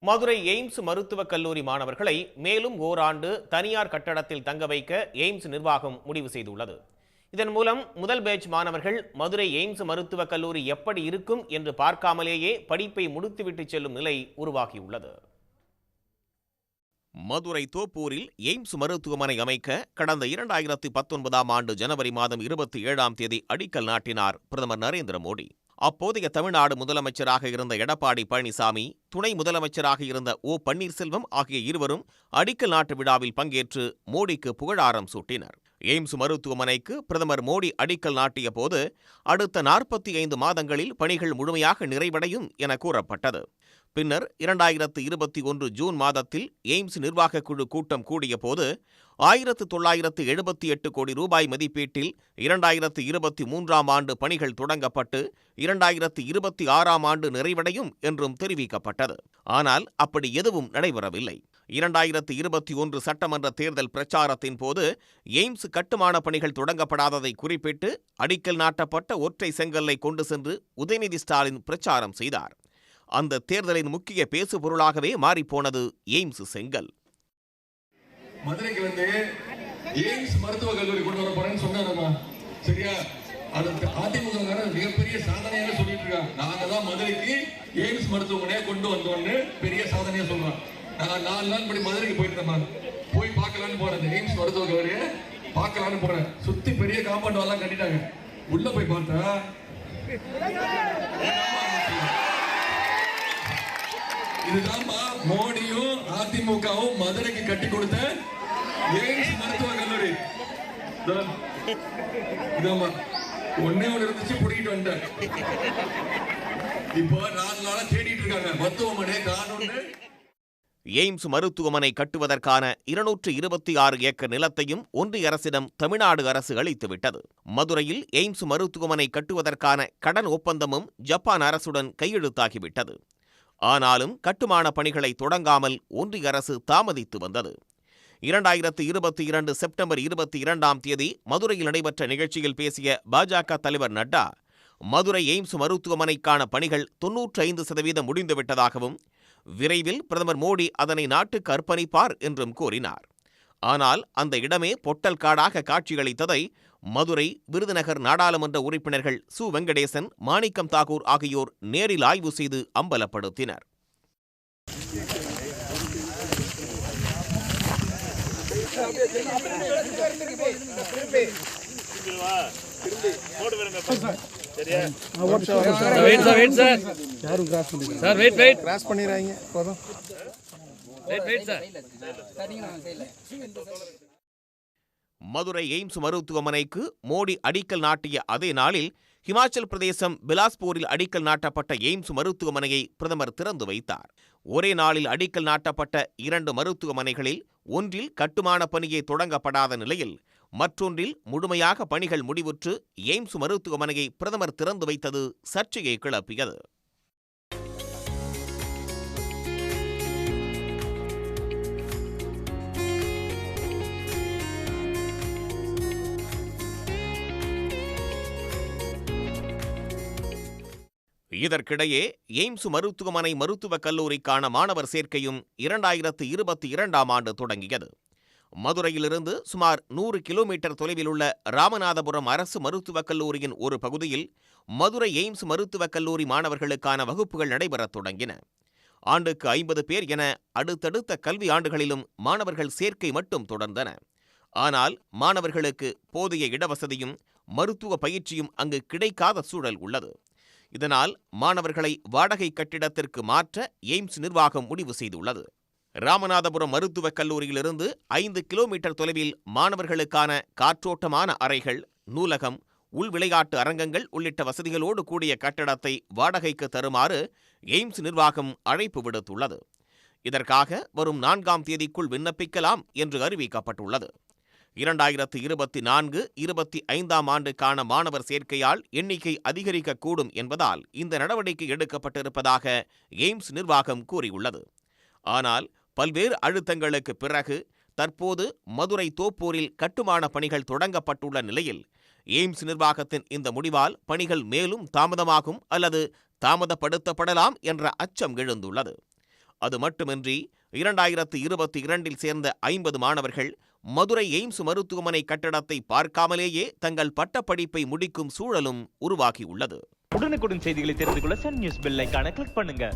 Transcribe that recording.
Madurai AIIMS மருத்துவக் கல்லூரி மாணவர்களை மேலும் ஓராண்டு தனியார் கட்டடத்தில் தங்க வைக்க எய்ம்ஸ் நிர்வாகம் முடிவு செய்துள்ளது. இதன் மூலம் முதல் பேட்ச் மாணவர்கள் மதுரை எய்ம்ஸ் மருத்துவக் கல்லூரி எப்படி இருக்கும் என்று பார்க்காமலேயே படிப்பை முடித்துவிட்டு செல்லும் நிலை உருவாகியுள்ளது. மதுரை தோப்பூரில் எய்ம்ஸ் மருத்துவமனை அமைக்க கடந்த இரண்டாயிரத்தி பத்தொன்பதாம் ஆண்டு ஜனவரி மாதம் இருபத்தி ஏழாம் தேதி அடிக்கல் நாட்டினார் பிரதமர் நரேந்திர மோடி. அப்போதைய தமிழ்நாடு முதலமைச்சராக இருந்த எடப்பாடி பழனிசாமி துணை முதலமைச்சராக இருந்த ஓ பன்னீர்செல்வம் ஆகிய இருவரும் அடிக்கல் நாட்டு விழாவில் பங்கேற்று மோடிக்கு புகழாரம் சூட்டினர். எய்ம்ஸ் மருத்துவமனைக்கு பிரதமர் மோடி அடிக்கல் நாட்டிய போது அடுத்த நாற்பத்தி ஐந்து மாதங்களில் பணிகள் முழுமையாக நிறைவடையும் என கூறப்பட்டது. பின்னர் இரண்டாயிரத்து இருபத்தி ஒன்று ஜூன் மாதத்தில் எய்ம்ஸ் நிர்வாகக் குழு கூட்டம் கூடிய போது ஆயிரத்து தொள்ளாயிரத்து எழுபத்தி எட்டு கோடி ரூபாய் மதிப்பீட்டில் இரண்டாயிரத்து இருபத்தி மூன்றாம் ஆண்டு பணிகள் தொடங்கப்பட்டு இரண்டாயிரத்து இருபத்தி ஆறாம் ஆண்டு நிறைவடையும் என்றும் தெரிவிக்கப்பட்டது. ஆனால் அப்படி எதுவும் நடைபெறவில்லை. இரண்டாயிரத்து இருபத்தி ஒன்று சட்டமன்ற தேர்தல் பிரச்சாரத்தின் போது எய்ம்ஸ் கட்டுமான பணிகள் தொடங்கப்படாததை குறிப்பிட்டு அடிக்கல் நாட்டப்பட்ட ஒற்றை செங்கல்லை கொண்டு சென்று உதயநிதி ஸ்டாலின் பிரச்சாரம் செய்தார். அந்த தேர்தலின் முக்கிய பேசுபொருளாகவே மாறிப்போனது எய்ம்ஸ் செங்கல். மதுரைக்கு வந்து எய்ம்ஸ் மருத்துவக் கல்லூரி கொண்டு வர போறேன்னு சொன்னாரம்மா சரியா? அது அதிமுக மிகப்பெரிய சாதனையாக சொல்லிட்டு இருக்காங்க நாங்க தான் மதுரைக்கு எய்ம்ஸ் மருத்துவமனையை கொண்டு வந்தோம்னு பெரிய சாதனையா சொல்றோம் நான் நாலு நாள் படி மதுரைக்கு போயிருந்தேன் போய் பார்க்கலான்னு போறேன். எய்ம்ஸ் மருத்துவக் கல்லூரியை பார்க்கலான்னு போறேன். சுத்தி பெரிய காம்பவுண்ட் எல்லாம் கட்டிட்டாங்க. உள்ள போய் பார்த்தா இதுதான்மா மோடியும் அதிமுகவும் மதுரைக்கு கட்டி கொடுத்த எய்ம்ஸ் மருத்துவ கல்லூரி இதோ, இதாம்மா. ஒண்ணே இருந்துச்சு புடிக்கிட்டு வந்தேன் இப்போ நாலு நாளா தேடிட்டு இருக்காங்க. மருத்துவமனை காணும்னு எய்ம்ஸ் மருத்துவமனை கட்டுவதற்கான இருநூற்று இருபத்தி ஆறு ஏக்கர் நிலத்தையும் ஒன்றிய அரசிடம் தமிழ்நாடு அரசு அளித்துவிட்டது. மதுரையில் எய்ம்ஸ் மருத்துவமனை கட்டுவதற்கான கடன் ஒப்பந்தமும் ஜப்பான் அரசுடன் கையெழுத்தாகிவிட்டது. ஆனாலும் கட்டுமான பணிகளை தொடங்காமல் ஒன்றிய அரசு தாமதித்து வந்தது. இரண்டாயிரத்து இருபத்தி இரண்டு செப்டம்பர் இருபத்தி இரண்டாம் தேதி மதுரையில் நடைபெற்ற நிகழ்ச்சியில் பேசிய பாஜக தலைவர் நட்டா மதுரை எய்ம்ஸ் மருத்துவமனைக்கான பணிகள் தொன்னூற்றி ஐந்து சதவீதம் முடிந்துவிட்டதாகவும் விரைவில் பிரதமர் மோடி அதனை நாட்டுக்கு அர்ப்பணிப்பார் என்றும் கூறினார். ஆனால் அந்த இடமே பொட்டல் காடாக காட்சியளித்ததை மதுரை விருதுநகர் நாடாளுமன்ற உறுப்பினர்கள் சு. வெங்கடேசன் மாணிக்கம் தாகூர் ஆகியோர் நேரில் ஆய்வு செய்து அம்பலப்படுத்தினர். சார் வெயிட் வெயிட் கிராஸ் பண்ணிடுறாங்க போதும். மதுரை எய்ம்ஸ் மருத்துவமனைக்கு மோடி அடிக்கல் நாட்டிய அதே நாளில் ஹிமாச்சல் பிரதேசம் பிலாஸ்பூரில் அடிக்கல் நாட்டப்பட்ட எய்ம்ஸ் மருத்துவமனையை பிரதமர் திறந்து வைத்தார். ஒரே நாளில் அடிக்கல் நாட்டப்பட்ட இரண்டு மருத்துவமனைகளில் ஒன்றில் கட்டுமான பணியே தொடங்கப்படாத நிலையில் மற்றொன்றில் முழுமையாக பணிகள் முடிவுற்று எய்ம்ஸ் மருத்துவமனையை பிரதமர் திறந்து வைத்தது சர்ச்சையை கிளப்பியது. இதற்கிடையே எய்ம்ஸ் மருத்துவமனை மருத்துவக் கல்லூரிக்கான மாணவர் சேர்க்கையும் இரண்டாயிரத்து இருபத்தி இரண்டாம் ஆண்டு தொடங்கியது. மதுரையிலிருந்து சுமார் நூறு கிலோமீட்டர் தொலைவில் உள்ள ராமநாதபுரம் அரசு மருத்துவக் கல்லூரியின் ஒரு பகுதியில் மதுரை எய்ம்ஸ் மருத்துவக் கல்லூரி மாணவர்களுக்கான வகுப்புகள் நடைபெறத் தொடங்கின. ஆண்டுக்கு ஐம்பது பேர் என அடுத்தடுத்த கல்வி ஆண்டுகளிலும் மாணவர்கள் சேர்க்கை மட்டும் தொடர்ந்தன. ஆனால் மாணவர்களுக்கு போதிய இடவசதியும் மருத்துவ பயிற்சியும் அங்கு கிடைக்காத சூழல் உள்ளது. இதனால் மாணவர்களை வாடகை கட்டிடத்திற்கு மாற்ற எய்ம்ஸ் நிர்வாகம் முடிவு செய்துள்ளது. ராமநாதபுரம் மருத்துவக் கல்லூரியிலிருந்து ஐந்து கிலோமீட்டர் தொலைவில் மாணவர்களுக்கான காற்றோட்டமான அறைகள் நூலகம் உள் விளையாட்டு அரங்கங்கள் உள்ளிட்ட வசதிகளோடு கூடிய கட்டடத்தை வாடகைக்கு தருமாறு எய்ம்ஸ் நிர்வாகம் அழைப்பு விடுத்துள்ளது. இதற்காக வரும் நான்காம் தேதிக்குள் விண்ணப்பிக்கலாம் என்று அறிவிக்கப்பட்டுள்ளது. இரண்டாயிரத்து இருபத்தி நான்கு இருபத்தி ஐந்தாம் ஆண்டுக்கான மாணவர் சேர்க்கையால் எண்ணிக்கை அதிகரிக்கக்கூடும் என்பதால் இந்த நடவடிக்கை எடுக்கப்பட்டிருப்பதாக எய்ம்ஸ் நிர்வாகம் கூறியுள்ளது. ஆனால் பல்வேறு அழுத்தங்களுக்கு பிறகு தற்போது மதுரை தோப்பூரில் கட்டுமான பணிகள் தொடங்கப்பட்டுள்ள நிலையில் எய்ம்ஸ் நிர்வாகத்தின் இந்த முடிவால் பணிகள் மேலும் தாமதமாகும் அல்லது தாமதப்படுத்தப்படலாம் என்ற அச்சம் எழுந்துள்ளது. அது மட்டுமின்றி இரண்டாயிரத்து இருபத்தி இரண்டில் சேர்ந்த ஐம்பது மாணவர்கள் மதுரை எய்ம்ஸ் மருத்துவமனை கட்டடத்தை பார்க்காமலேயே தங்கள் பட்டப்படிப்பை முடிக்கும் சூழலும் உருவாகியுள்ளது. உடனுக்குடன் செய்திகளை தெரிந்து கொள்ள சன் நியூஸ் பெல்லைக்கான கிளிக் பண்ணுங்க.